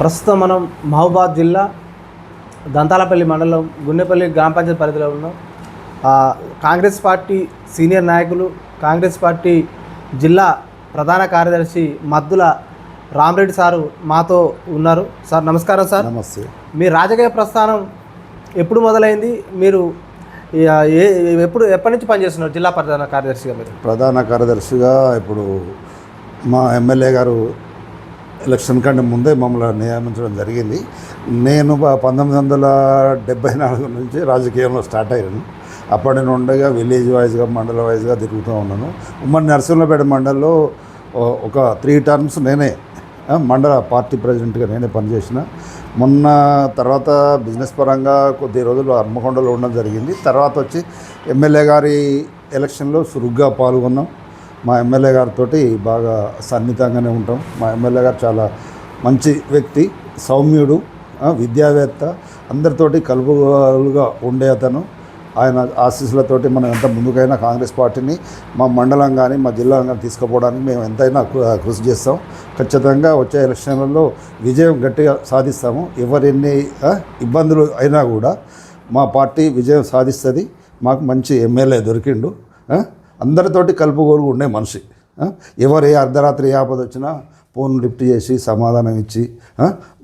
ప్రస్తుతం మనం మహబూబాద్ జిల్లా దంతాలపల్లి మండలం గున్నెపల్లి గ్రామ పంచాయతీ పరిధిలో ఉన్నాం. కాంగ్రెస్ పార్టీ సీనియర్ నాయకులు కాంగ్రెస్ పార్టీ జిల్లా ప్రధాన కార్యదర్శి మద్దుల రామరెడ్డి సారు మాతో ఉన్నారు. సార్ నమస్కారం సార్. నమస్తే. మీ రాజకీయ ప్రస్థానం ఎప్పుడు మొదలైంది? మీరు ఏ ఎప్పుడు ఎప్పటి నుంచి పనిచేస్తున్నారు జిల్లా ప్రధాన కార్యదర్శిగా మీరు? ప్రధాన కార్యదర్శిగా ఇప్పుడు మా ఎమ్మెల్యే గారు ఎలక్షన్ కంటే ముందే మమ్మల్ని నియమించడం జరిగింది. నేను పంతొమ్మిది వందల డెబ్బై నాలుగు నుంచి రాజకీయంలో స్టార్ట్ అయ్యాను. అప్పటి నుండిగా విలేజ్ వైజ్గా మండల వైజ్గా తిరుగుతూ ఉన్నాను. ఉమ్మడి నరసింహపేట మండలంలో ఒక త్రీ టర్మ్స్ నేనే మండల పార్టీ ప్రెసిడెంట్గా నేనే పనిచేసిన. మొన్న తర్వాత బిజినెస్ పరంగా కొద్ది రోజులు హన్మకొండలో ఉండడం జరిగింది. తర్వాత వచ్చి ఎమ్మెల్యే గారి ఎలక్షన్లో చురుగ్గా పాల్గొన్నాం. మా ఎమ్మెల్యే గారితో బాగా సన్నిహితంగానే ఉంటాం. మా ఎమ్మెల్యే గారు చాలా మంచి వ్యక్తి సౌమ్యుడు విద్యావేత్త. అందరితోటి కలుపుగా ఉండే అతను. ఆయన ఆశీస్సులతోటి మనం ఎంత ముందుకైనా కాంగ్రెస్ పార్టీని మా మండలం కానీ మా జిల్లా కానీ తీసుకుపోవడానికి మేము ఎంతైనా కృ- కృషి చేస్తాం. ఖచ్చితంగా వచ్చే ఎలక్షన్లలో విజయం గట్టిగా సాధిస్తాము. ఎవరెన్ని ఇబ్బందులు అయినా కూడా మా పార్టీ విజయం సాధిస్తుంది. మాకు మంచి ఎమ్మెల్యే దొరికిండు అందరితోటి కలుపుకోరు ఉండే మనిషి. ఆ, ఎవరు ఏ అర్ధరాత్రి ఆపద వచ్చినా ఫోన్ లిఫ్ట్ చేసి సమాధానం ఇచ్చి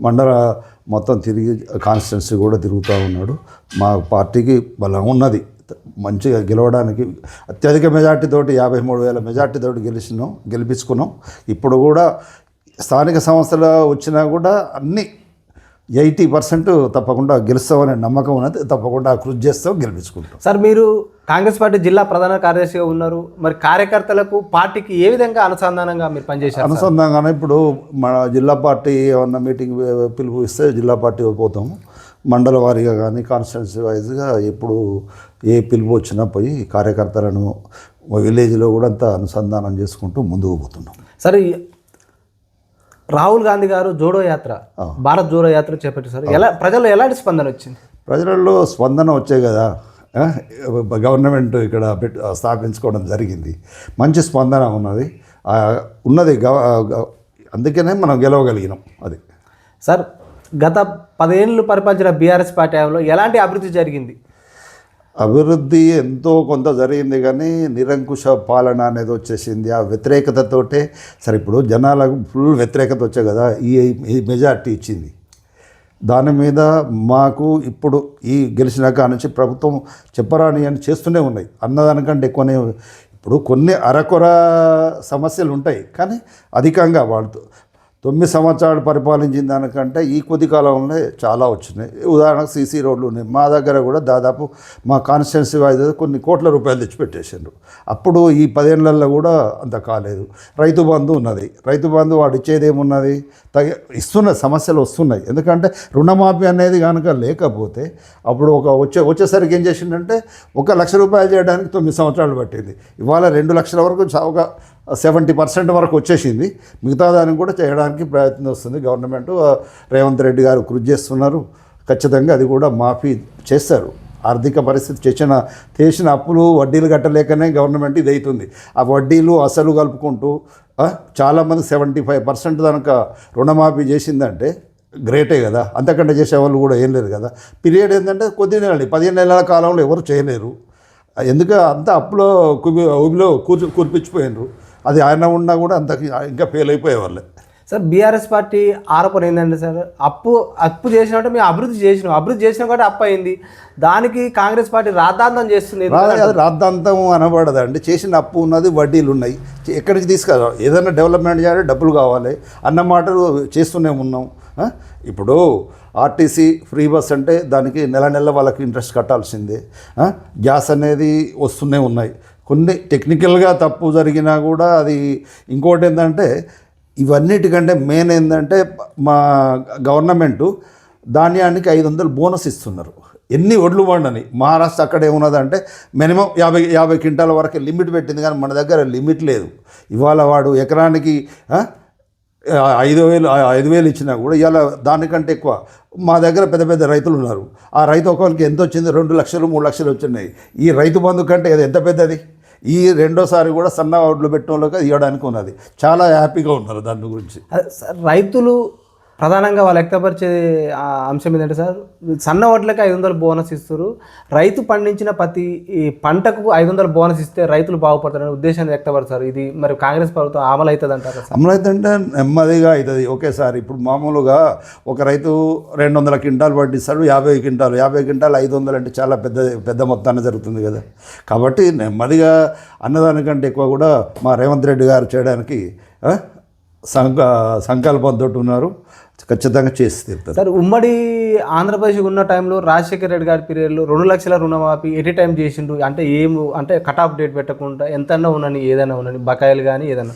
మండల మొత్తం తిరిగి కాన్స్టిట్యున్సీ కూడా తిరుగుతూ ఉన్నాడు. మా పార్టీకి బలం ఉన్నది. మంచిగా గెలవడానికి అత్యధిక మెజార్టీతోటి యాభై మూడు వేల మెజార్టీతోటి గెలిచినాం గెలిపించుకున్నాం. ఇప్పుడు కూడా స్థానిక సంస్థలు వచ్చినా కూడా అన్నీ ఎయిటీ పర్సెంట్ తప్పకుండా గెలుస్తామనే నమ్మకం ఉన్నది. తప్పకుండా కృషి చేస్తాం గెలిపించుకుంటాం. సార్ మీరు కాంగ్రెస్ పార్టీ జిల్లా ప్రధాన కార్యదర్శిగా ఉన్నారు. మరి కార్యకర్తలకు పార్టీకి ఏ విధంగా అనుసంధానంగా మీరు పనిచేశారు? అనుసంధానంగానే ఇప్పుడు మన జిల్లా పార్టీ ఏమన్నా మీటింగ్ పిలుపు ఇస్తే జిల్లా పార్టీ పోతాము. మండల వారీగా కానీ కాన్స్టిట్యున్సీ వైజ్గా ఎప్పుడు ఏ పిలుపు వచ్చినా పోయి కార్యకర్తలను విలేజ్లో కూడా అంతా అనుసంధానం చేసుకుంటూ ముందుకు పోతున్నాం. సార్ రాహుల్ గాంధీ గారు జోడో యాత్ర భారత్ జోడో యాత్ర చేపట్టారు సార్ ఎలా ప్రజల్లో ఎలాంటి స్పందన వచ్చింది? ప్రజలలో స్పందన వచ్చే కదా గవర్నమెంట్ ఇక్కడ స్థాపించుకోవడం జరిగింది. మంచి స్పందన ఉన్నది. ఉన్నది గవ గ- అందుకనే మనం గెలవగలిగినాం అది. సార్ గత పదేళ్ళు పరిపాలించిన బీఆర్ఎస్ పార్టీ ఎలాంటి అభివృద్ధి జరిగింది? అభివృద్ధి ఎంతో కొంత జరిగింది కానీ నిరంకుశ పాలన అనేది వచ్చేసింది. ఆ వ్యతిరేకతతోటే సరే ఇప్పుడు జనాలకు ఫుల్ వ్యతిరేకత వచ్చాయి కదా ఈ ఈ మెజార్టీ ఇచ్చింది. దాని మీద మాకు ఇప్పుడు ఈ గెలిచిన నుంచి ప్రభుత్వం చెప్పరాని అని చేస్తూనే ఉన్నాయి. అన్నదానికంటే ఎక్కువనే ఇప్పుడు కొన్ని అరకొర సమస్యలు ఉంటాయి కానీ అధికంగా వాడుతూ తొమ్మిది సంవత్సరాలు పరిపాలించిన దానికంటే ఈ కొద్ది కాలంలో చాలా వచ్చినాయి ఉదాహరణకు సీసీ రోడ్లు ఉన్నాయి. మా దగ్గర కూడా దాదాపు మా కాన్స్టిట్యున్సీ వైజ్ కొన్ని కోట్ల రూపాయలు తెచ్చిపెట్టేసారు అప్పుడు ఈ పదేళ్ళలో కూడా అంత కాలేదు. రైతు బంధు ఉన్నది. రైతు బంధు వాడు ఇచ్చేది ఏమున్నది? తగ ఇస్తున్న సమస్యలు వస్తున్నాయి. ఎందుకంటే రుణమాఫీ అనేది కనుక లేకపోతే అప్పుడు ఒక వచ్చే వచ్చేసరికి ఏం చేసిండంటే ఒక లక్ష రూపాయలు చేయడానికి తొమ్మిది సంవత్సరాలు పట్టింది. ఇవాళ రెండు లక్షల వరకు ఒక సెవెంటీ పర్సెంట్ వరకు వచ్చేసింది. మిగతా దానికి కూడా చేయడానికి ప్రయత్నం వస్తుంది. గవర్నమెంట్ రేవంత్ రెడ్డి గారు కృషి చేస్తున్నారు. ఖచ్చితంగా అది కూడా మాఫీ చేస్తారు. ఆర్థిక పరిస్థితి చేసిన చేసిన అప్పులు వడ్డీలు కట్టలేకనే గవర్నమెంట్ ఇది అవుతుంది. ఆ వడ్డీలు అసలు కలుపుకుంటూ చాలామంది సెవెంటీ ఫైవ్ పర్సెంట్ కనుక రుణమాఫీ చేసిందంటే గ్రేటే కదా. అంతకంటే చేసేవాళ్ళు కూడా ఏం లేరు కదా. పీరియడ్ ఏంటంటే కొద్ది నెలలు పదిహేను నెలల కాలంలో ఎవరు చేయలేరు. ఎందుకు అంత అప్పులో కుబి ఊబిలో కూర్చు కురిపించిపోయినారు. అది ఆయన ఉన్నా కూడా అంత ఇంకా ఫెయిల్ అయిపోయేవాళ్ళే. సార్ బీఆర్ఎస్ పార్టీ ఆరోపణ ఏంటంటే సార్ అప్పు అప్పు చేసినట్టు మేము అభివృద్ధి చేసినాం అభివృద్ధి చేసినాం కాబట్టి అప్పు అయింది. దానికి కాంగ్రెస్ పార్టీ రాద్ధాంతం చేస్తుంది రా- అది రాద్ధాంతం అనబడదండి. చేసిన అప్పు ఉన్నది వడ్డీలు ఉన్నాయి ఎక్కడి నుంచి తీసుకురా ఏదైనా డెవలప్మెంట్ చేయాలి డబ్బులు కావాలి. అన్న మాటలు చేస్తూనే ఉన్నాం? ఇప్పుడు ఆర్టీసీ ఫ్రీ బస్ అంటే దానికి నెల నెల వాళ్ళకి ఇంట్రెస్ట్ కట్టాల్సిందే? గ్యాస్ అనేది వస్తూనే ఉన్నాయి. కొన్ని టెక్నికల్గా తప్పు జరిగినా కూడా అది ఇంకోటి ఏంటంటే ఇవన్నిటికంటే మెయిన్ ఏంటంటే మా గవర్నమెంటు ధాన్యానికి ఐదు వందలు బోనస్ ఇస్తున్నారు. ఎన్ని ఒడ్లు పండని? మహారాష్ట్ర అక్కడ ఏమున్నదంటే మినిమం యాభై యాభై క్వింటాల వరకు లిమిట్ పెట్టింది కానీ మన దగ్గర లిమిట్ లేదు. ఇవాళ వాడు ఎకరానికి ఐదు వేలు ఐదు వేలు ఇచ్చినా కూడా ఇవాళ దానికంటే ఎక్కువ. మా దగ్గర పెద్ద పెద్ద రైతులు ఉన్నారు. ఆ రైతు ఒకరికి ఎంత వచ్చింది? రెండు లక్షలు మూడు లక్షలు వచ్చినాయి. ఈ రైతు బంధు కంటే అది ఎంత పెద్దది? ఈ రెండోసారి కూడా సన్న ఓట్లు పెట్టిన వాళ్ళకి ఇవ్వడానికి ఉన్నది. చాలా హ్యాపీగా ఉన్నారు దాని గురించి. రైతులు ప్రధానంగా వాళ్ళు వ్యక్తపరిచే అంశం ఏంటంటే సార్ సన్న ఓట్లకి ఐదు వందలు బోనస్ ఇస్తారు. రైతు పండించిన ప్రతి ఈ పంటకు ఐదు వందలు బోనస్ ఇస్తే రైతులు బాగుపడతారనే ఉద్దేశాన్ని వ్యక్తపరుస్తారు. ఇది మరి కాంగ్రెస్ ప్రభుత్వం అమలు అవుతుంది అంటారు సార్ నెమ్మదిగా అవుతుంది. ఒకేసారి ఇప్పుడు మామూలుగా ఒక రైతు రెండు వందల క్వింటాలు పండిస్తాడు యాభై క్వింటాలు. యాభై క్వింటాలు ఐదు వందలు అంటే చాలా పెద్ద పెద్ద మొత్తాన్ని జరుగుతుంది కదా. కాబట్టి నెమ్మదిగా అన్నదానికంటే ఎక్కువ కూడా మా రేవంత్ రెడ్డి గారు చేయడానికి సంక సంకల్పంతో ఉన్నారు. ఖచ్చితంగా చేసి తీరుతారు. సార్ ఉమ్మడి ఆంధ్రప్రదేశ్ ఉన్న టైంలో రాజశేఖర రెడ్డి గారి పీరియడ్లో రెండు లక్షల రుణమాఫీ ఎటీ టైం చేసిండు. అంటే ఏం అంటే కట్ ఆఫ్ డేట్ పెట్టకుండా ఎంతన్నా ఉన్నని ఏదైనా ఉన్నని బకాయిలు కానీ ఏదైనా.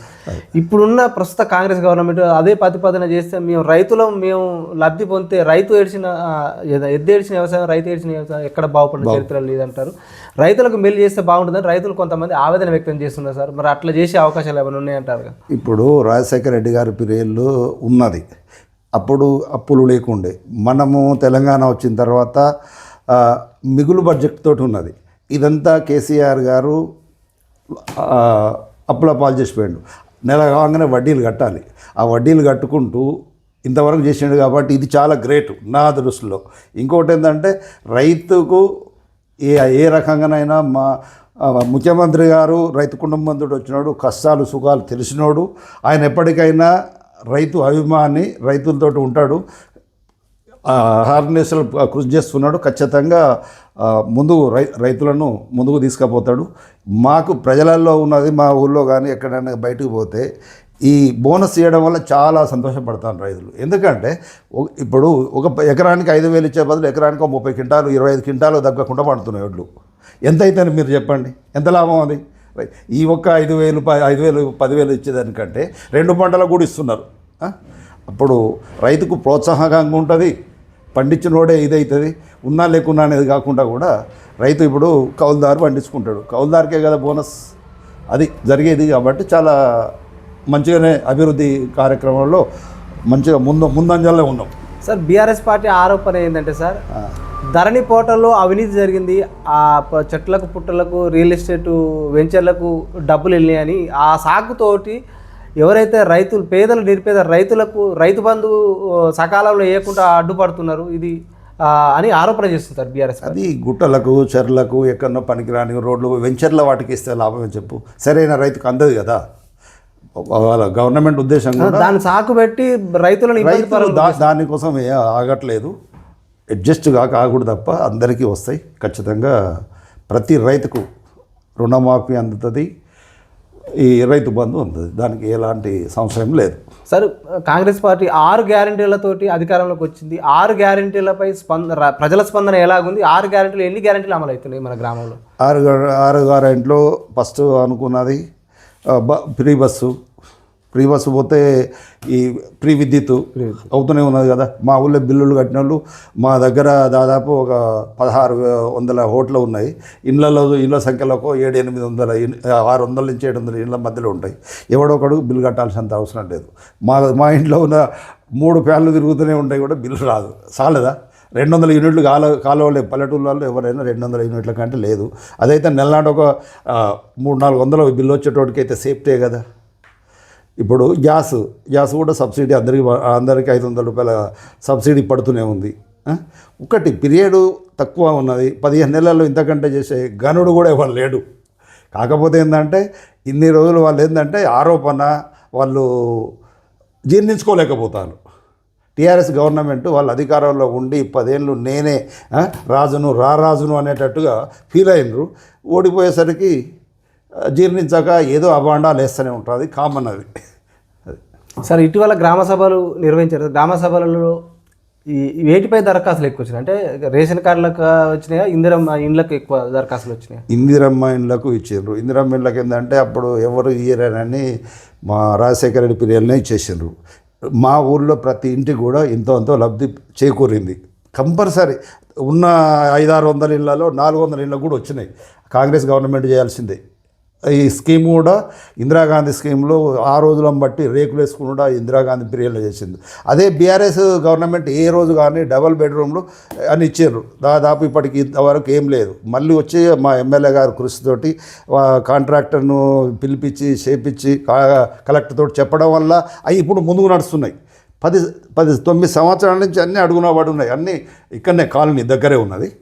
ఇప్పుడున్న ప్రస్తుత కాంగ్రెస్ గవర్నమెంట్ అదే ప్రతిపాదన చేస్తే మేము రైతులం మేము లబ్ధి పొందితే రైతు ఏడ్చిన ఆ, ఏద- ఎద్దు ఏడ్చిన వ్యవసాయం రైతు ఏడ్చిన వ్యవసాయం ఎక్కడ బాగుపడిన చరిత్ర లేదంటారు. రైతులకు మేలు చేస్తే బాగుంటుందని రైతులు కొంతమంది ఆవేదన వ్యక్తం చేస్తున్నారు సార్. మరి అట్లా చేసే అవకాశాలు ఏమైనా ఉన్నాయంటారు? ఇప్పుడు రాజశేఖర రెడ్డి గారి పీరియడ్లో ఉన్నది. అప్పుడు అప్పులు లేకుండే. మనము తెలంగాణ వచ్చిన తర్వాత మిగులు బడ్జెట్ తోటి ఉన్నది. ఇదంతా కేసీఆర్ గారు అప్పుల పాలు చేసిపోయాడు నెల కాగానే వడ్డీలు కట్టాలి. ఆ వడ్డీలు కట్టుకుంటూ ఇంతవరకు చేసిండు కాబట్టి ఇది చాలా గ్రేట్ నా దృష్టిలో. ఇంకోటి ఏంటంటే రైతుకు ఏ ఏ రకంగానైనా మా ముఖ్యమంత్రి గారు రైతు కుటుంబంతో వచ్చినాడు కష్టాలు సుఖాలు తెలిసినోడు. ఆయన ఎప్పటికైనా రైతు అభిమాని రైతులతో ఉంటాడు. హార్నెస్లు కృషి చేస్తున్నాడు. ఖచ్చితంగా ముందు ముందుకు రై రైతులను ముందుకు తీసుకుపోతాడు. మాకు ప్రజలలో ఉన్నది మా ఊళ్ళో కానీ ఎక్కడైనా బయటకు పోతే ఈ బోనస్ ఇవ్వడం వల్ల చాలా సంతోషపడతాను రైతులు. ఎందుకంటే ఇప్పుడు ఒక ఎకరానికి ఐదు వేలు ఇచ్చే బదులు ఎకరానికి ఒక ముప్పై క్వింటాలు ఇరవై ఐదు క్వింటాలు తగ్గకుండా పడుతున్నాయి వడ్లు ఎంత అవుతుంది మీరు చెప్పండి? ఎంత లాభం అది? ఈ ఒక్క ఐదు వేలు ప- ఐదు వేలు పదివేలు ఇచ్చేదానికంటే రెండు పంటలకు కూడా ఇస్తున్నారు? అప్పుడు రైతుకు ప్రోత్సాహకంగా ఉంటుంది. పండించిన వాడే ఇదవుతుంది ఉన్నా లేకున్నా అనేది కాకుండా కూడా రైతు ఇప్పుడు కౌలుదారు పండించుకుంటాడు. కౌలుదారికే కదా బోనస్. అది జరిగేది కాబట్టి చాలా మంచిగానే అభివృద్ధి కార్యక్రమంలో మంచిగా ముందు ముందంజల్లో ఉన్నాం. సార్ బీఆర్ఎస్ పార్టీ ఆరోపణ ఏంటంటే సార్ ధరణి పోర్టల్లో అవినీతి జరిగింది. ఆ చెట్లకు పుట్టలకు రియల్ ఎస్టేట్ వెంచర్లకు డబ్బులు వెళ్ళినాయని ఆ సాకుతోటి ఎవరైతే రైతులు పేదలు నిరుపేద రైతులకు రైతు బంధు సకాలంలో వేయకుండా అడ్డుపడుతున్నారు ఇది అని ఆరోపణ చేస్తుంటారు బీఆర్ఎస్ అది గుట్టలకు చెర్లకు ఎక్కడో పనికిరాని రోడ్లు వెంచర్ల వాటికి ఇస్తే లాభమే చెప్పు. సరైన రైతుకు అందదు కదా. గవర్నమెంట్ ఉద్దేశం దాన్ని సాకు పెట్టి రైతులను దానికోసం ఆగట్లేదు. అడ్జస్ట్ కాక ఆగకూడదు తప్ప అందరికీ వస్తాయి. ఖచ్చితంగా ప్రతి రైతుకు రుణమాఫీ అందుతుంది. ఈ రైతు బంధు ఉంటుంది దానికి ఎలాంటి సంశయం లేదు. సార్ కాంగ్రెస్ పార్టీ ఆరు గ్యారంటీలతోటి అధికారంలోకి వచ్చింది. ఆరు గ్యారంటీలపై స్పంద ప్రజల స్పందన ఎలాగుంది? ఆరు గ్యారంటీలు ఎన్ని గ్యారంటీలు అమలు అవుతున్నాయి మన గ్రామంలో? ఆరు ఆరు గారు ఇంట్లో ఫస్ట్ అనుకున్నది ఫ్రీ బస్సు ఫ్రీ బస్సు పోతే ఈ ఫ్రీ విద్యుత్ అవుతూనే ఉన్నది కదా. మా ఊళ్ళో బిల్లులు కట్టిన వాళ్ళు మా దగ్గర దాదాపు ఒక పదహారు వందల హోటలు ఉన్నాయి. ఇళ్ళలో ఇళ్ళ సంఖ్యలో ఏడు ఎనిమిది వందల ఆరు వందల నుంచి ఏడు వందల ఇళ్ళ మధ్యలో ఉంటాయి. ఎవడో ఒకడు బిల్లు కట్టాల్సినంత అవసరం లేదు. మా మా ఇంట్లో ఉన్న మూడు ఫ్యాన్లు తిరుగుతూనే ఉంటాయి కూడా బిల్లు రాదు. చాలదా రెండు వందల యూనిట్లు కాల కాలువలే పల్లెటూళ్ళలో ఎవరైనా రెండు వందల యూనిట్ల కంటే లేదు. అదైతే నెలనాడు ఒక మూడు నాలుగు వందల బిల్లు వచ్చేటోటికి అయితే సేఫ్టీ కదా. ఇప్పుడు గ్యాస్ గ్యాస్ కూడా సబ్సిడీ అందరికి అందరికీ ఐదు వందల రూపాయల సబ్సిడీ పడుతూనే ఉంది. ఒకటి పీరియడ్ తక్కువ ఉన్నది. పదిహేను నెలల్లో ఇంతకంటే చేసే గనుడు కూడా ఎవరు లేడు. కాకపోతే ఏంటంటే ఇన్ని రోజులు వాళ్ళు ఏంటంటే ఆరోపణ వాళ్ళు జీర్ణించుకోలేకపోతారు. టీఆర్ఎస్ గవర్నమెంట్ వాళ్ళ అధికారంలో ఉండి పదేళ్ళు నేనే రాజును రారాజును అనేటట్టుగా ఫీల్ అయినరు. ఓడిపోయేసరికి జీర్ణించాక ఏదో అబాండాలు వేస్తూనే ఉంటుంది. కామన్ అది. సార్ ఇటీవల గ్రామ సభలు నిర్వహించారు. గ్రామ సభలలో ఈ వేటిపై దరఖాస్తులు ఎక్కువ వచ్చినాయి? అంటే రేషన్ కార్డులకు వచ్చినాయా? ఇందిరమ్మ ఇండ్లకు ఎక్కువ దరఖాస్తులు వచ్చినాయి? ఇందిరమ్మ ఇండ్లకు ఇచ్చిండ్రు. ఇందిరమ్మ ఇండ్లకు ఏంటంటే అప్పుడు ఎవరు ఇయ్యరని మా రాజశేఖర రెడ్డి పీరియడ్నే ఇచ్చేసిండ్రు. మా ఊర్లో ప్రతి ఇంటికి కూడా ఎంతో ఎంతో లబ్ధి చేకూరింది. కంపల్సరీ ఉన్న ఐదారు వందల ఇళ్ళలో నాలుగు వందల ఇళ్ళకు కూడా వచ్చినాయి. కాంగ్రెస్ గవర్నమెంట్ చేయాల్సిందే. ఈ స్కీమ్ కూడా ఇందిరాగాంధీ స్కీమ్లో ఆ రోజులను బట్టి రేకులు వేసుకుని కూడా ఇందిరాగాంధీ పీరియడ్లో చేసింది. అదే బీఆర్ఎస్ గవర్నమెంట్ ఏ రోజు కానీ డబల్ బెడ్రూమ్లు అని ఇచ్చారు. దాదాపు ఇప్పటికి ఇంతవరకు ఏం లేదు. మళ్ళీ వచ్చి మా ఎమ్మెల్యే గారు కృషితోటి కాంట్రాక్టర్ను పిలిపించి చేపించి కా- కలెక్టర్ తోటి చెప్పడం వల్ల అవి ఇప్పుడు ముందుకు నడుస్తున్నాయి. పది పది తొమ్మిది సంవత్సరాల నుంచి అన్నీ అడుగున పడి ఉన్నాయి. అన్నీ ఇక్కడనే కాలనీ దగ్గరే ఉన్నది.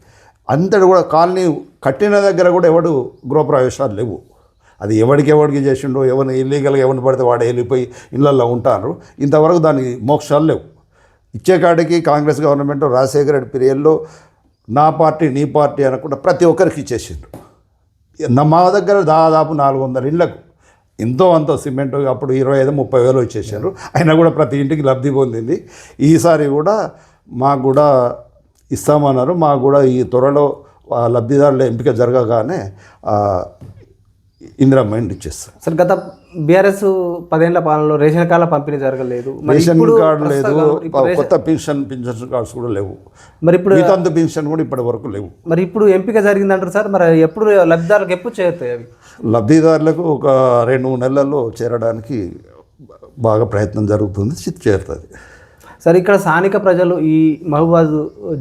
అంతటి కూడా కాలనీ కట్టిన దగ్గర కూడా ఎవడు గృహప్రవేశాలు లేవు. అది ఎవడికి ఎవడికి చేసిండో ఎవరిని ఇల్లీగల్గా ఎవరిని పడితే వాడు వెళ్ళిపోయి ఇళ్ళల్లో ఉంటారు. ఇంతవరకు దానికి మోక్షాలు లేవు. ఇచ్చే కాడికి కాంగ్రెస్ గవర్నమెంట్ రాజశేఖర రెడ్డి పీరియడ్లో నా పార్టీ నీ పార్టీ అనకుండా ప్రతి ఒక్కరికి ఇచ్చేసిండ్రు మా దగ్గర దాదాపు నాలుగు వందల ఇళ్ళకు ఎంతో అంత సిమెంట్ అప్పుడు ఇరవై ఐదు ముప్పై వేలు వచ్చేసారు అయినా కూడా ప్రతి ఇంటికి లబ్ధి పొందింది. ఈసారి కూడా మాకు కూడా ఇస్తామన్నారు. మాకు కూడా ఈ త్వరలో లబ్ధిదారుల ఎంపిక జరగగానే ఇందిరా మైండ్ ఇచ్చేస్తారు సార్ గత బీఆర్ఎస్ పదేళ్ళ పాలనలో రేషన్ కార్డుల పంపిణీ జరగలేదు. రేషన్ కార్డు లేదు కొత్త పెన్షన్ పెన్షన్ కార్డ్స్ కూడా లేవు. మరి ఇప్పుడు మిగతా పెన్షన్ కూడా ఇప్పటి వరకు లేవు. మరి ఇప్పుడు ఎంపిక జరిగిందంటారు సార్ మరి ఎప్పుడు లబ్ధిదారులకు ఎప్పుడు చేరుతాయి అవి? లబ్ధిదారులకు ఒక రెండు మూడు నెలల్లో చేరడానికి బాగా ప్రయత్నం జరుగుతుంది చేరుతుంది. సార్ ఇక్కడ స్థానిక ప్రజలు ఈ మహబూబాద్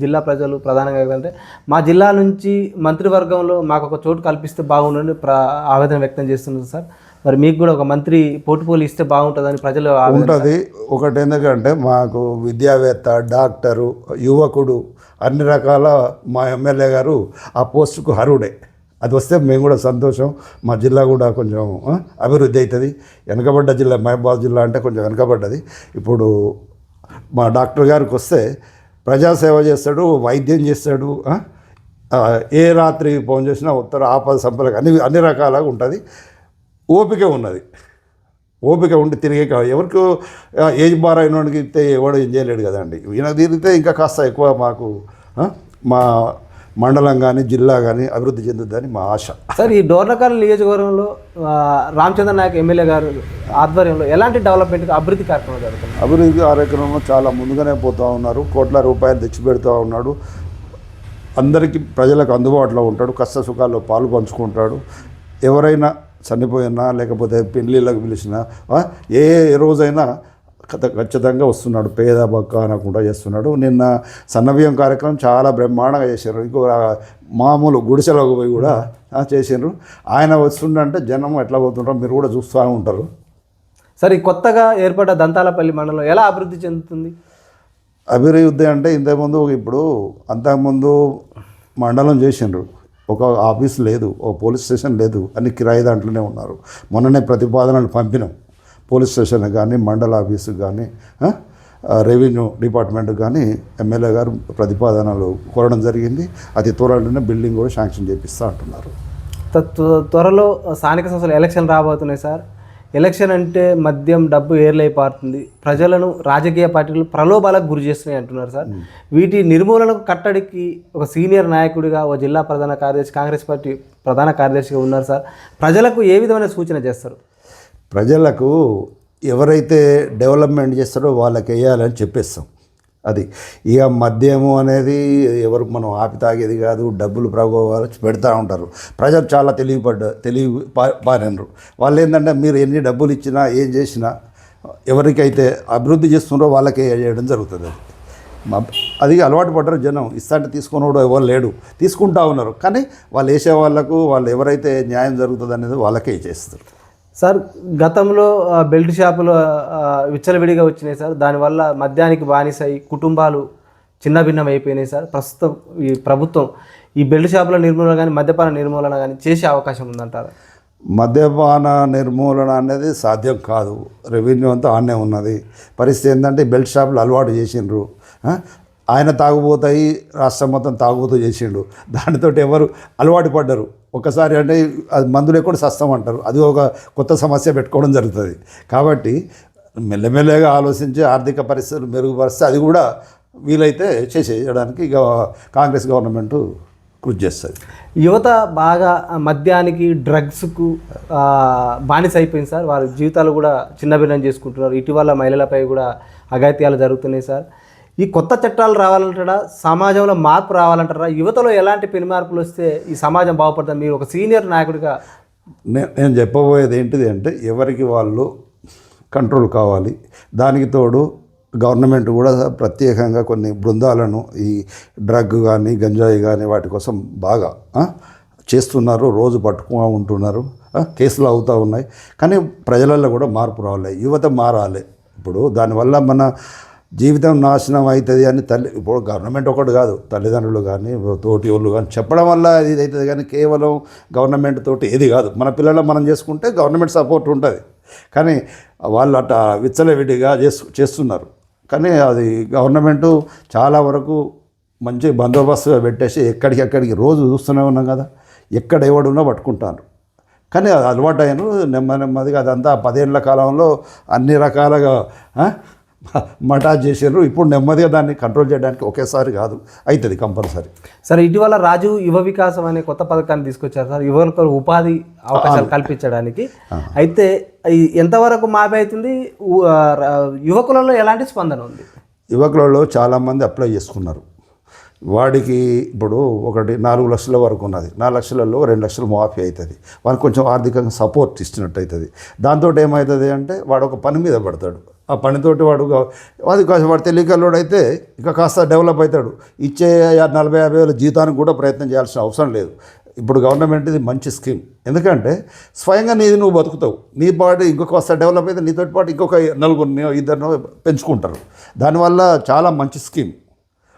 జిల్లా ప్రజలు ప్రధానంగా ఏంటంటే మా జిల్లా నుంచి మంత్రివర్గంలో మాకు ఒక చోటు కల్పిస్తే బాగుండని ప్ర ఆవేదన వ్యక్తం చేస్తున్నారు సార్. మరి మీకు కూడా ఒక మంత్రి పోటుపోలు ఇస్తే బాగుంటుందని ప్రజలు ఉంటుంది. ఒకటి ఎందుకంటే మాకు విద్యావేత్త డాక్టరు యువకుడు అన్ని రకాల మా ఎమ్మెల్యే గారు ఆ పోస్టుకు అర్హుడే. అది వస్తే మేము కూడా సంతోషం. మా జిల్లా కూడా కొంచెం అభివృద్ధి అవుతుంది. వెనకబడ్డ జిల్లా మహబాద్ జిల్లా అంటే కొంచెం వెనకబడ్డది. ఇప్పుడు మా డాక్టర్ గారికి వస్తే ప్రజాసేవ చేస్తాడు వైద్యం చేస్తాడు ఏ రాత్రి ఫోన్ చేసినా ఉత్తర ఆపద సంపదకు అన్ని అన్ని రకాలుగా ఉంటుంది. ఓపిక ఉన్నది. ఓపిక ఉండి తిరిగే ఎవరికి ఏజ్ బార్ అయిన వాడికి ఎవడు ఏం చేయలేడు కదండి. ఈయన తిరిగితే ఇంకా కాస్త ఎక్కువ మాకు మా మండలం కానీ జిల్లా కానీ అభివృద్ధి చెందుద్దని మా ఆశ. సార్ ఈ డోర్నకల్ నియోజకవర్గంలో రామచంద్ర నాయక్ ఎమ్మెల్యే గారు ఆధ్వర్యంలో ఎలాంటి డెవలప్మెంట్ అభివృద్ధి కార్యక్రమాలు జరుగుతున్నాయి? అభివృద్ధి కార్యక్రమంలో చాలా ముందుగానే పోతూ ఉన్నారు. కోట్ల రూపాయలు తెచ్చిపెడుతూ ఉన్నాడు. అందరికీ ప్రజలకు అందుబాటులో ఉంటాడు. కష్ట సుఖాల్లో పాలు పంచుకుంటాడు. ఎవరైనా చనిపోయినా లేకపోతే పెళ్ళిళ్ళకు పిలిచినా ఏ రోజైనా ఖచ్చితంగా వస్తున్నాడు పేద బక్క అనకుండా చేస్తున్నాడు. నిన్న సన్నబియ్యం కార్యక్రమం చాలా బ్రహ్మాండంగా చేశారు. ఇంకో మామూలు గుడిసెలోకి పోయి కూడా చేసిండ్రు ఆయన వస్తుండంటే జనం ఎట్లా పోతుంటారో మీరు కూడా చూస్తూ ఉంటారు. సార్ కొత్తగా ఏర్పడ్డ దంతాలపల్లి మండలం ఎలా అభివృద్ధి చెందుతుంది? అభివృద్ధి అంటే ఇంతకుముందు ఇప్పుడు అంతకుముందు మండలం చేసిండ్రు. ఒక ఆఫీస్ లేదు ఓ పోలీస్ స్టేషన్ లేదు అన్ని కిరాయి దాంట్లోనే ఉన్నారు. మొన్ననే ప్రతిపాదనలు పంపినాం. పోలీస్ స్టేషన్ కానీ మండల ఆఫీసు కానీ రెవెన్యూ డిపార్ట్మెంట్ కానీ ఎమ్మెల్యే గారు ప్రతిపాదనలు కోరడం జరిగింది. అతి త్వరలోనే బిల్డింగ్ కూడా శాంక్షన్ చేపిస్తా అంటున్నారు. త్వరలో స్థానిక సంస్థలు ఎలక్షన్ రాబోతున్నాయి సార్. ఎలక్షన్ అంటే మద్యం డబ్బు ఏర్లై పారుతుంది. ప్రజలను రాజకీయ పార్టీలు ప్రలోభాలకు గురి చేస్తున్నాయి అంటున్నారు సార్. వీటి నిర్మూలనకు కట్టడికి ఒక సీనియర్ నాయకుడిగా ఓ జిల్లా ప్రధాన కార్యదర్శి కాంగ్రెస్ పార్టీ ప్రధాన కార్యదర్శిగా ఉన్నారు సార్. ప్రజలకు ఏ విధమైన సూచన చేస్తారు? ప్రజలకు ఎవరైతే డెవలప్మెంట్ చేస్తారో వాళ్ళకి వేయాలని చెప్పేస్తాం. అది ఇక మద్యము అనేది ఎవరు మనం ఆపి తాగేది కాదు డబ్బులు ప్రభావాలు పెడతా ఉంటారు. ప్రజలు చాలా తెలివిపడ్డ తెలివి పారినరు. వాళ్ళు ఏంటంటే మీరు ఎన్ని డబ్బులు ఇచ్చినా ఏం చేసినా ఎవరికైతే అభివృద్ధి చేస్తున్నారో వాళ్ళకే చేయడం జరుగుతుంది అది. అది అలవాటు పడ్డారు జనం. ఇస్తాంటే తీసుకున్నాడు ఎవరు లేడు. తీసుకుంటా ఉన్నారు. కానీ వాళ్ళు వేసే వాళ్ళకు వాళ్ళు ఎవరైతే న్యాయం జరుగుతుంది అనేది వాళ్ళకే చేస్తారు. సార్ గతంలో బెల్ట్ షాపులు విచ్చలవిడిగా వచ్చినాయి సార్. దానివల్ల మద్యానికి బానిసై కుటుంబాలు చిన్న భిన్నం అయిపోయినాయి సార్. ప్రస్తుతం ఈ ప్రభుత్వం ఈ బెల్ట్ షాపుల నిర్మూలన కానీ మద్యపాన నిర్మూలన కానీ చేసే అవకాశం ఉందంటారు? మద్యపాన నిర్మూలన అనేది సాధ్యం కాదు. రెవెన్యూ అంతా ఆనే ఉన్నది. పరిస్థితి ఏంటంటే బెల్ట్ షాపులు అలవాటు చేసిండ్రు. ఆయన తాగుబోతాయి రాష్ట్రం మొత్తం తాగుబోతూ చేసిండు దానితోటి ఎవరు అలవాటు పడ్డరు. ఒకసారి అంటే అది మందులే కూడా సస్తం అంటారు. అది ఒక కొత్త సమస్య పెట్టుకోవడం జరుగుతుంది. కాబట్టి మెల్లమెల్లగా ఆలోచించి ఆర్థిక పరిస్థితులు మెరుగుపరిస్తే అది కూడా వీలైతే చేసేయడానికి ఇక కాంగ్రెస్ గవర్నమెంట్ కృషి చేస్తుంది. యువత బాగా మద్యానికి డ్రగ్స్కు బానిస అయిపోయింది సార్. వారి జీవితాలు కూడా చిన్న భిన్నం చేసుకుంటున్నారు. ఇటీవల మహిళలపై కూడా అఘాయిత్యాలు జరుగుతున్నాయి సార్. ఈ కొత్త చట్టాలు రావాలంటారా సమాజంలో మార్పు రావాలంటారా? యువతలో ఎలాంటి పెను మార్పులు వస్తే ఈ సమాజం బాగుపడుతుంది? మీరు ఒక సీనియర్ నాయకుడిగా నేను చెప్పబోయేది ఏంటిది అంటే ఎవరికి వాళ్ళు కంట్రోల్ కావాలి. దానికి తోడు గవర్నమెంట్ కూడా ప్రత్యేకంగా కొన్ని బృందాలను ఈ డ్రగ్ కానీ గంజాయి కానీ వాటి కోసం బాగా చేస్తున్నారు. రోజు పట్టుకుని ఉంటున్నారు. కేసులు అవుతూ ఉన్నాయి. కానీ ప్రజలలో కూడా మార్పు రావాలి. యువత మారాలి. ఇప్పుడు దానివల్ల మన జీవితం నాశనం అవుతుంది అని తల్లి ఇప్పుడు గవర్నమెంట్ ఒకటి కాదు తల్లిదండ్రులు కానీ తోటి వాళ్ళు కానీ చెప్పడం వల్ల ఇది అవుతుంది కానీ కేవలం గవర్నమెంట్ తోటి ఏది కాదు. మన పిల్లలు మనం చేసుకుంటే గవర్నమెంట్ సపోర్ట్ ఉంటుంది. కానీ వాళ్ళు అట్ట విచ్చలవిడిగా చేస్తు చేస్తున్నారు. కానీ అది గవర్నమెంటు చాలా వరకు మంచి బందోబస్తుగా పెట్టేసి ఎక్కడికి ఎక్కడికి రోజు చూస్తూనే ఉన్నాం కదా. ఎక్కడ ఎవడున్నా పట్టుకుంటారు. కానీ అది అలవాటు అయ్యాను నెమ్మది నెమ్మదిగా అదంతా పదేళ్ళ కాలంలో అన్ని రకాలుగా మటా చేసారు ఇప్పుడు నెమ్మదిగా దాన్ని కంట్రోల్ చేయడానికి ఒకేసారి కాదు అవుతుంది కంపల్సరీ. సార్ ఇటీవల రాజు యువ వికాసం అనే కొత్త పథకాన్ని తీసుకొచ్చారు సార్. యువకులకు ఉపాధి అవకాశాలు కల్పించడానికి. అయితే ఎంతవరకు మాపి అవుతుంది? యువకులలో ఎలాంటి స్పందన ఉంది? యువకులలో చాలామంది అప్లై చేసుకున్నారు. వాడికి ఇప్పుడు ఒకటి నాలుగు లక్షల వరకు ఉన్నది. నాలుగు లక్షలలో రెండు లక్షలు మాఫీ అవుతుంది వానికి కొంచెం ఆర్థికంగా సపోర్ట్ ఇచ్చినట్టు అవుతుంది దాంతో ఏమవుతుంది అంటే వాడు ఒక పని మీద పడతాడు. ఆ పనితోటి వాడు అది కాస్త వాడు తెలియకల్లోడు అయితే ఇక కాస్త డెవలప్ అవుతాడు. ఇచ్చే నలభై యాభై వేల జీతానికి కూడా ప్రయత్నం చేయాల్సిన అవసరం లేదు. ఇప్పుడు గవర్నమెంట్ ఇది మంచి స్కీమ్. ఎందుకంటే స్వయంగా నీది నువ్వు బతుకుతావు. నీ పాటు ఇంకొక వస్తా డెవలప్ అయితే నీతో పాటు ఇంకొక నలుగురిని ఇద్దరినో పెంచుకుంటారు. దానివల్ల చాలా మంచి స్కీమ్.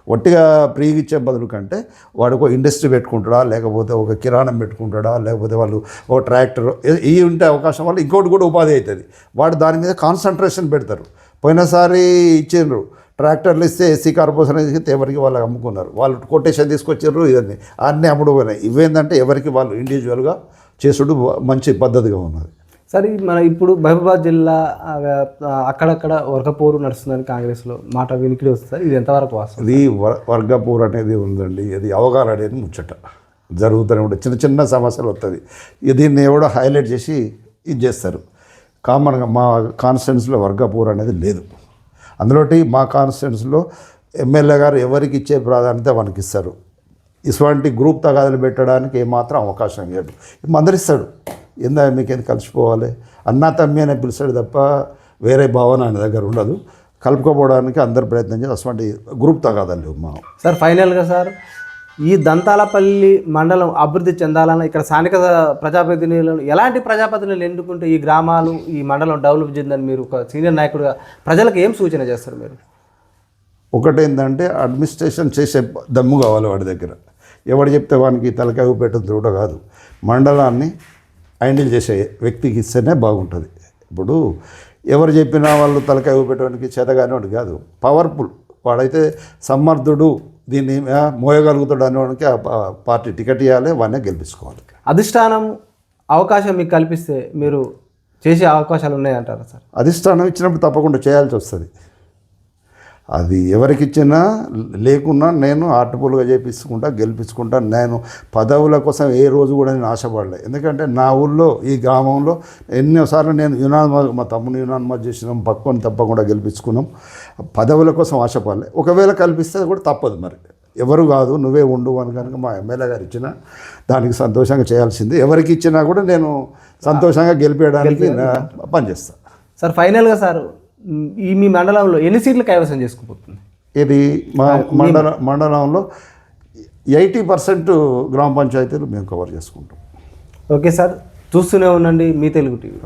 ఒట్టిగా ఫ్రీగా ఇచ్చే బదులు కంటే వాడు ఒక ఇండస్ట్రీ పెట్టుకుంటాడా లేకపోతే ఒక కిరాణం పెట్టుకుంటాడా లేకపోతే వాళ్ళు ఒక ట్రాక్టర్ ఇవి ఉంటే అవకాశం వల్ల ఇంకోటి కూడా ఉపాధి అవుతుంది వాడు దాని మీద కాన్సన్ట్రేషన్ పెడతారు. పోయినసారి ఇచ్చిండ్రు ట్రాక్టర్లు ఇస్తే ఎస్సీ కార్పొరేషన్ ఇస్తే ఎవరికి వాళ్ళు అమ్ముకున్నారు. వాళ్ళు కొటేషన్ తీసుకొచ్చారు ఇవన్నీ అన్నీ అమ్ముడు పోయినాయి. ఇవేంటంటే ఎవరికి వాళ్ళు ఇండివిజువల్గా చేసుడు మంచి పద్ధతిగా ఉన్నది. సరే మన ఇప్పుడు మహబూబాద్ జిల్లా అక్కడక్కడ వర్గపోరు నడుస్తుందని కాంగ్రెస్లో మాట వినికిడి వస్తుంది. ఇది ఎంతవరకు వాస్తవం? ఇది వర్గపూర్ అనేది ఉందండి. ఇది అవగాహన అనేది ముచ్చట. జరుగుతూనే ఉంటుంది చిన్న చిన్న సమస్యలు వస్తుంది ఇది దీన్ని ఎవడో హైలైట్ చేసి ఇది చేస్తారు. కామన్గా మా కాన్స్టిట్యున్సీలో వర్గపూర్ అనేది లేదు. అందులోటి మా కాన్స్టిట్యున్సీలో ఎమ్మెల్యే గారు ఎవరికి ఇచ్చే ప్రాధాన్యత వానికి ఇస్తారు ఇటువంటి గ్రూప్ తగాదులు పెట్టడానికి ఏమాత్రం అవకాశం లేదు మందరిస్తాడు ఏందా మీకేం కలిసిపోవాలి? అన్నా తమ్మి అనే పిలుస్తాడు తప్ప వేరే భావన ఆయన దగ్గర ఉండదు. కలుపుకోపోవడానికి అందరు ప్రయత్నం చేసి అటువంటి గ్రూప్ తగాదాలు లేవు మా సార్ ఫైనల్గా సార్ ఈ దంతాలపల్లి మండలం అభివృద్ధి చెందాలన్న ఇక్కడ స్థానిక ప్రజాప్రతినిధులను ఎలాంటి ప్రజాప్రతినిధులు ఎన్నుకుంటే ఈ గ్రామాలు ఈ మండలం డెవలప్ చెందని మీరు ఒక సీనియర్ నాయకుడిగా ప్రజలకు ఏం సూచన చేస్తారు మీరు? ఒకటేంటంటే అడ్మినిస్ట్రేషన్ చేసే దమ్ము కావాలి వాడి దగ్గర. ఎవడు చెప్తే వానికి తలకాయ పెట్టడం కూడా కాదు. మండలాన్ని హ్యాండిల్ చేసే వ్యక్తికి ఇస్తేనే బాగుంటుంది. ఇప్పుడు ఎవరు చెప్పినా వాళ్ళు తలకాయ పెట్టడానికి చేతగానివాడు కాదు. పవర్ఫుల్. వాడైతే సమర్థుడు దీన్ని మోయగలుగుతాడు అనేవాడికి ఆ పార్టీ టికెట్ ఇవ్వాలి వాడినే గెలిపించుకోవాలి. అధిష్టానం అవకాశం మీకు కల్పిస్తే మీరు చేసే అవకాశాలు ఉన్నాయంటారా సార్? అధిష్టానం ఇచ్చినప్పుడు తప్పకుండా చేయాల్సి వస్తుంది. అది ఎవరికి ఇచ్చినా లేకున్నా నేను ఆటపులుగా చేపించుకుంటా గెలిపించుకుంటా. నేను పదవుల కోసం ఏ రోజు కూడా నేను ఆశపడలే. ఎందుకంటే నా ఊళ్ళో ఈ గ్రామంలో ఎన్నోసార్లు నేను యునాన్ మా తమ్ముని యునాన్ చేసినాం పక్కని తప్పకుండా గెలిపించుకున్నాం. పదవుల కోసం ఆశపడలే. ఒకవేళ కల్పిస్తే అది కూడా తప్పదు మరి. ఎవరు కాదు నువ్వే ఉండు అని కనుక మా ఎమ్మెల్యే గారు ఇచ్చిన దానికి సంతోషంగా చేయాల్సింది. ఎవరికి ఇచ్చినా కూడా నేను సంతోషంగా గెలిపేయడానికి పనిచేస్తాను సార్ ఫైనల్గా సార్ ఈ మీ మండలంలో ఎన్ని సీట్లు కైవసం చేసుకుపోతుంది? ఇది మా మండల మండలంలో ఎయిటీ పర్సెంట్ గ్రామ పంచాయతీలు మేము కవర్ చేసుకుంటాం. Okay sir. చూస్తూనే ఉండండి. మీ తెలుగు టీవీ.